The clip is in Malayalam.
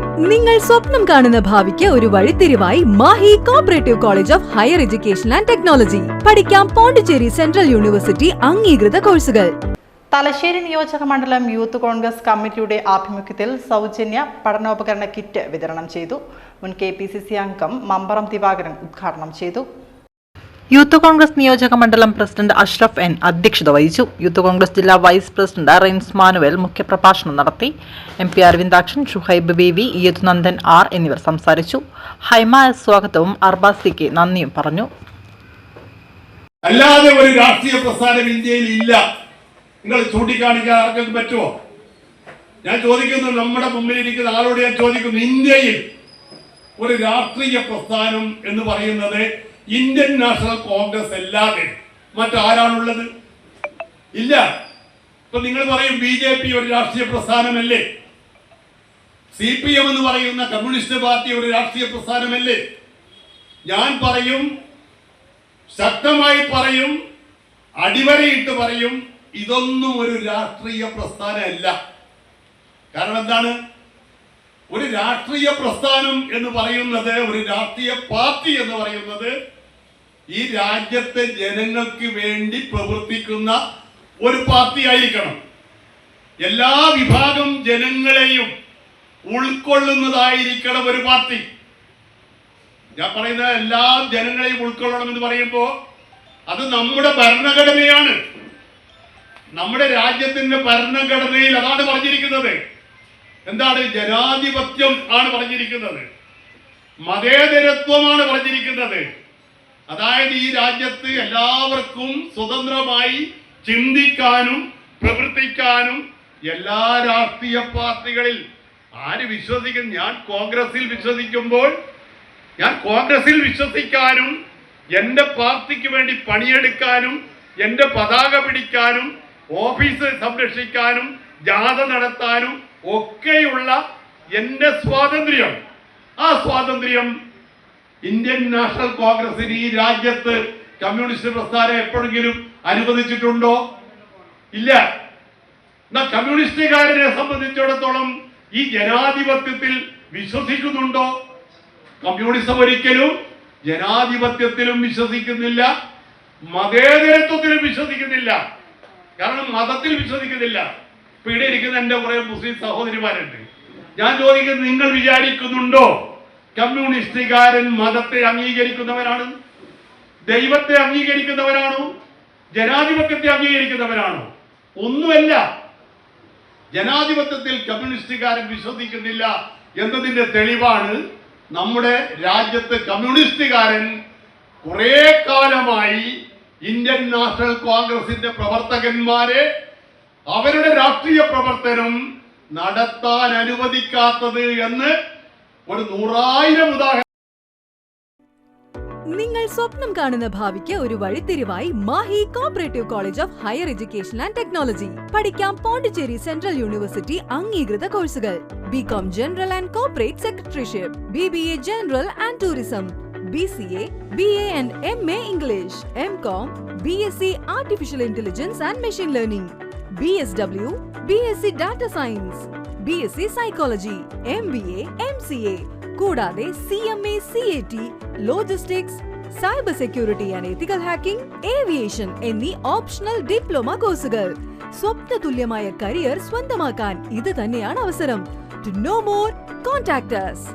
നിങ്ങൾ സ്വപ്നം കാണുന്ന ഭാവിക്ക് ഒരു വഴിത്തിരിവായി Mahe cooperative college of higher education and technology പഠിക്കാം പോണ്ടിച്ചേരി സെൻട്രൽ യൂണിവേഴ്സിറ്റി അംഗീകൃത കോഴ്സുകൾ. തലശ്ശേരി നിയോജക മണ്ഡലം യൂത്ത് കോൺഗ്രസ് കമ്മിറ്റിയുടെ ആഭിമുഖ്യത്തിൽ സൗജന്യ പഠനോപകരണ കിറ്റ് വിതരണം ചെയ്തു. മുൻ കെ പി സി സി അംഗം മമ്പറം ദിവാകരൻ ഉദ്ഘാടനം ചെയ്തു. യൂത്ത് കോൺഗ്രസ് നിയോജക മണ്ഡലം പ്രസിഡന്റ് അഷ്റഫ് എൻ അധ്യക്ഷത വഹിച്ചു. യൂത്ത് കോൺഗ്രസ് ജില്ലാ വൈസ് പ്രസിഡന്റ് റെയിൻസ് മാനുവൽ മുഖ്യപ്രഭാഷണം നടത്തി. M P Aravindakshan Shuhaib B V Yadunandan R എന്നിവർ സംസാരിച്ചു. ഹൈമ സ്വാഗതവും അർബാസ് സി നന്ദിയും പറഞ്ഞു. അല്ലാതെ ഒരു രാഷ്ട്രീയ പ്രസ്ഥാനം ഇന്ത്യയിൽ ഇല്ല. നിങ്ങൾ ചൂണ്ടിക്കാണിക്കാൻ ആർക്കും പറ്റുമോ? ഞാൻ ചോദിക്കുന്നു നമ്മുടെ മുമ്പിൽ ഇരിക്കുന്ന ആളോട് ഞാൻ ചോദിക്കുന്നു ഇന്ത്യയിൽ ഒരു രാഷ്ട്രീയ പ്രസ്ഥാനം എന്ന് പറയുന്നത് ഇന്ത്യൻ നാഷണൽ കോൺഗ്രസ് അല്ലാതെ മറ്റാരാണുള്ളത്? ഇല്ല. ഇപ്പൊ നിങ്ങൾ പറയും ബി ജെ പി ഒരു രാഷ്ട്രീയ പ്രസ്ഥാനമല്ലേ? സി പി എം എന്ന് പറയുന്ന കമ്മ്യൂണിസ്റ്റ് പാർട്ടി ഒരു രാഷ്ട്രീയ പ്രസ്ഥാനമല്ലേ? ഞാൻ പറയും ശക്തമായി പറയും അടിവരയിട്ട് പറയും ഇതൊന്നും ഒരു രാഷ്ട്രീയ പ്രസ്ഥാനമല്ല. കാരണം എന്താണ്? ഒരു രാഷ്ട്രീയ പ്രസ്ഥാനം എന്ന് പറയുന്നത് ഒരു രാഷ്ട്രീയ പാർട്ടി എന്ന് പറയുന്നത് ഈ രാജ്യത്തെ ജനങ്ങൾക്ക് വേണ്ടി പ്രവർത്തിക്കുന്ന ഒരു പാർട്ടി ആയിരിക്കണം. എല്ലാ വിഭാഗം ജനങ്ങളെയും ഉൾക്കൊള്ളുന്നതായിരിക്കണം ഒരു പാർട്ടി. ഞാൻ പറയുന്ന എല്ലാ ജനങ്ങളെയും ഉൾക്കൊള്ളണം എന്ന് പറയുമ്പോൾ അത് നമ്മുടെ ഭരണഘടനയാണ്. നമ്മുടെ രാജ്യത്തിന്റെ ഭരണഘടനയിൽ അതാണ് പറഞ്ഞിരിക്കുന്നത്. എന്താണ് ജനാധിപത്യം ആണ് പറഞ്ഞിരിക്കുന്നത്? മതേതരത്വമാണ് പറഞ്ഞിരിക്കുന്നത്. അതായത് ഈ രാജ്യത്ത് എല്ലാവർക്കും സ്വതന്ത്രമായി ചിന്തിക്കാനും പ്രവർത്തിക്കാനും എല്ലാ രാഷ്ട്രീയ പാർട്ടികളിൽ ആര് വിശ്വസിക്കും? ഞാൻ കോൺഗ്രസിൽ വിശ്വസിക്കുമ്പോൾ ഞാൻ കോൺഗ്രസിൽ വിശ്വസിക്കാനും എന്റെ പാർട്ടിക്ക് വേണ്ടി പണിയെടുക്കാനും എന്റെ പതാക പിടിക്കാനും ഓഫീസ് സംരക്ഷിക്കാനും ജാഥ നടത്താനും ഒക്കെയുള്ള എന്റെ സ്വാതന്ത്ര്യം. ആ സ്വാതന്ത്ര്യം ഇന്ത്യൻ നാഷണൽ കോൺഗ്രസിന് ഈ രാജ്യത്ത് കമ്മ്യൂണിസ്റ്റ് പ്രസ്ഥാനം എപ്പോഴെങ്കിലും അനുവദിച്ചിട്ടുണ്ടോ? ഇല്ല. എന്നാ കമ്മ്യൂണിസ്റ്റുകാരനെ സംബന്ധിച്ചിടത്തോളം ഈ ജനാധിപത്യത്തിൽ വിശ്വസിക്കുന്നുണ്ടോ? കമ്മ്യൂണിസം ഒരിക്കലും ജനാധിപത്യത്തിലും വിശ്വസിക്കുന്നില്ല മതേതരത്വത്തിലും വിശ്വസിക്കുന്നില്ല. കാരണം മതത്തിൽ വിശ്വസിക്കുന്നില്ല. ഇവിടെ ഇരിക്കുന്ന എന്റെ കുറെ മുസ്ലിം സഹോദരിമാരുണ്ട്. ഞാൻ ചോദിക്കുന്നത് നിങ്ങൾ വിചാരിക്കുന്നുണ്ടോ? കമ്മ്യൂണിസ്റ്റുകാരൻ മതത്തെ അംഗീകരിക്കുന്നവരാണ് ദൈവത്തെ അംഗീകരിക്കുന്നവരാണോ ജനാധിപത്യത്തെ അംഗീകരിക്കുന്നവരാണോ ഒന്നുമല്ല. ജനാധിപത്യത്തിൽ കമ്മ്യൂണിസ്റ്റുകാരൻ വിശ്വസിക്കുന്നില്ല എന്നതിന്റെ തെളിവാണ് നമ്മുടെ രാജ്യത്ത് കമ്മ്യൂണിസ്റ്റുകാരൻ കുറേ കാലമായി ഇന്ത്യൻ നാഷണൽ കോൺഗ്രസിന്റെ പ്രവർത്തകന്മാരെ അവരുടെ രാഷ്ട്രീയ പ്രവർത്തനം നടത്താൻ അനുവദിക്കാത്തത് എന്ന് ഒരു നൂറായിരം ഉദാഹരണം നിങ്ങൾ സ്വപ്നം കാണുന്ന ഭാവിക്ക് ഒരു വഴിത്തിരിവായി Mahe cooperative college of higher education and technology പഠിക്കാം പോണ്ടിച്ചേരി സെൻട്രൽ യൂണിവേഴ്സിറ്റി അംഗീകൃത കോഴ്സുകൾ. B com general and corporate secretaryship B B A general and tourism B C A B A and M A English M com B S C artificial intelligence and machine learning B S W B S C data science B S C psychology M B A M C A കൂടാതെ C M A C A T logistics cyber security and ethical hacking aviation എന്നീ ഓപ്ഷണൽ ഡിപ്ലോമ കോഴ്സുകൾ സ്വപ്ന തുല്യമായ കരിയർ സ്വന്തമാക്കാൻ ഇത് തന്നെയാണ് അവസരം. To know more കോൺടാക്ടേഴ്സ്